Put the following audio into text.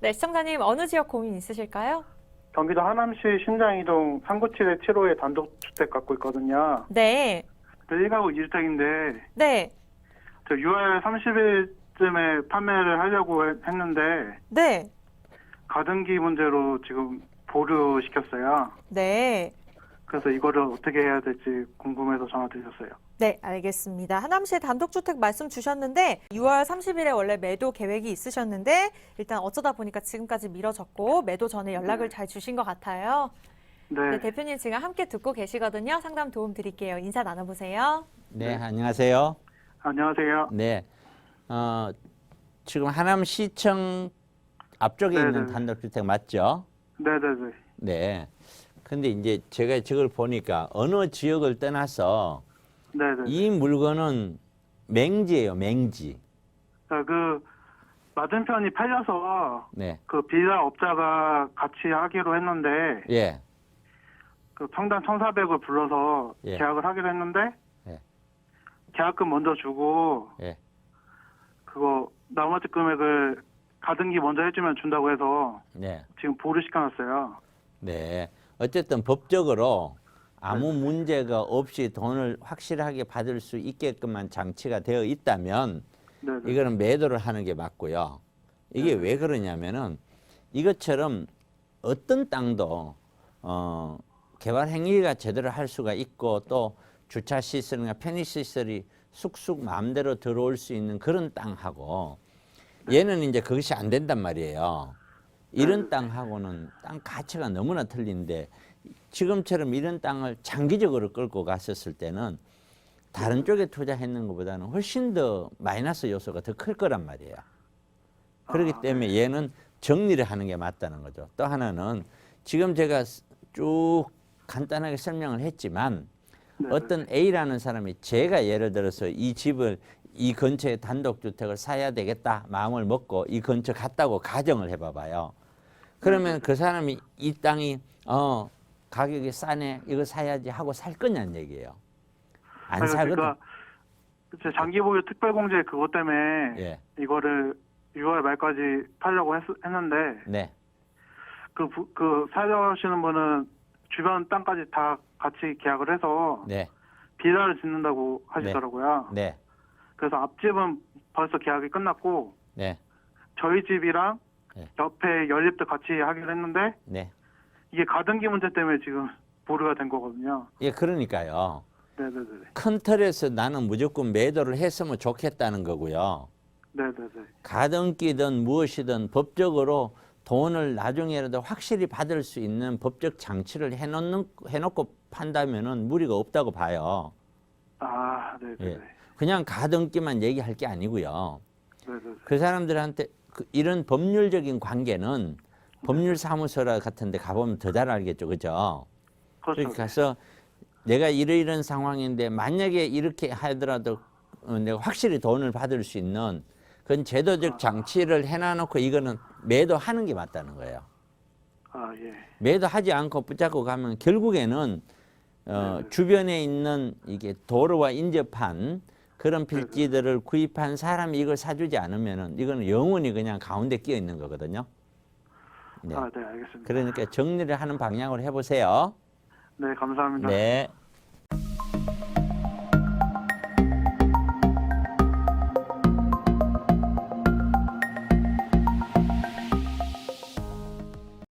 네, 시청자님 어느 지역 고민 있으실까요? 경기도 하남시 신장이동 397의 7호에 단독주택 갖고 있거든요. 네, 1가구 2주택인데 네, 저 6월 30일쯤에 판매를 하려고 했- 했는데 네, 가등기 문제로 지금 보류시켰어요. 네. 그래서 이거를 어떻게 해야 될지 궁금해서 전화 드렸어요. 네, 알겠습니다. 하남시에 단독주택 말씀 주셨는데 6월 30일에 원래 매도 계획이 있으셨는데 일단 어쩌다 보니까 지금까지 미뤄졌고 매도 전에 연락을 잘 주신 것 같아요. 네. 네, 대표님 지금 함께 듣고 계시거든요. 상담 도움 드릴게요. 인사 나눠보세요. 네, 안녕하세요. 안녕하세요. 네, 어, 지금 하남시청 앞쪽에 네네. 있는 단독주택 맞죠? 네네네. 네. 근데 이제 제가 저걸 보니까 어느 지역을 떠나서 네네. 이 물건은 맹지예요, 맹지. 자, 그 맞은편이 팔려서 네. 그 빌라 업자가 같이 하기로 했는데 예. 그 평당 1,400을 불러서 예. 계약을 하기로 했는데 예. 계약금 먼저 주고 예. 그거 나머지 금액을 가등기 먼저 해주면 준다고 해서 네. 지금 보류 시켜놨어요. 네. 어쨌든 법적으로 아무 문제가 없이 돈을 확실하게 받을 수 있게끔만 장치가 되어 있다면 네네. 이거는 매도를 하는 게 맞고요. 이게 왜 그러냐면은 이것처럼 어떤 땅도 어, 개발 행위가 제대로 할 수가 있고 또 주차 시설이나 편의 시설이 쑥쑥 마음대로 들어올 수 있는 그런 땅하고 얘는 이제 그것이 안 된단 말이에요. 이런 땅하고는 땅 가치가 너무나 틀린데 지금처럼 이런 땅을 장기적으로 끌고 갔었을 때는 다른 쪽에 투자했는 것보다는 훨씬 더 마이너스 요소가 더 클 거란 말이에요. 그렇기 아, 때문에 얘는 정리를 하는 게 맞다는 거죠. 또 하나는 지금 제가 쭉 간단하게 설명을 했지만 네네. 어떤 A라는 사람이 제가 예를 들어서 이 집을 이 근처에 단독주택을 사야 되겠다 마음을 먹고 이 근처 갔다고 가정을 해봐봐요. 그러면 그 사람이 이 땅이 어 가격이 싸네 이거 사야지 하고 살 거냐는 얘기예요. 안 아니, 사거든. 그러니까 제 장기 보유 특별 공제 그것 때문에 예, 이거를 6월 말까지 팔려고 했, 했는데 네, 그, 부- 그 사려시는 분은 주변 땅까지 다 같이 계약을 해서 네, 빌라를 짓는다고 하시더라고요. 네, 그래서 앞집은 벌써 계약이 끝났고 네, 저희 집이랑 네. 옆에 연립도 같이 하기로 했는데 네. 이게 가등기 문제 때문에 지금 보류가 된 거거든요. 예, 그러니까요. 네네네. 큰 틀에서 나는 무조건 매도를 했으면 좋겠다는 거고요. 네네네. 가등기든 무엇이든 법적으로 돈을 나중에라도 확실히 받을 수 있는 법적 장치를 해놓는, 해놓고 판다면은 무리가 없다고 봐요. 아, 네네네. 예. 그냥 가등기만 얘기할 게 아니고요. 네네네. 그 사람들한테 그 이런 법률적인 관계는 법률 사무소라 같은 데 가보면 더 잘 알겠죠. 그죠? 그렇죠. 그렇게 가서 내가 이러이런 상황인데 만약에 이렇게 하더라도 어, 내가 확실히 돈을 받을 수 있는 그런 제도적 장치를 해놔놓고 이거는 매도하는 게 맞다는 거예요. 아, 예. 매도하지 않고 붙잡고 가면 결국에는 어, 주변에 있는 이게 도로와 인접한 그런 필지들을 구입한 사람이 이걸 사주지 않으면은 이거는 영원히 그냥 가운데 끼어 있는 거거든요. 네. 아, 네, 알겠습니다. 그러니까 정리를 하는 방향으로 해보세요. 네, 감사합니다. 네.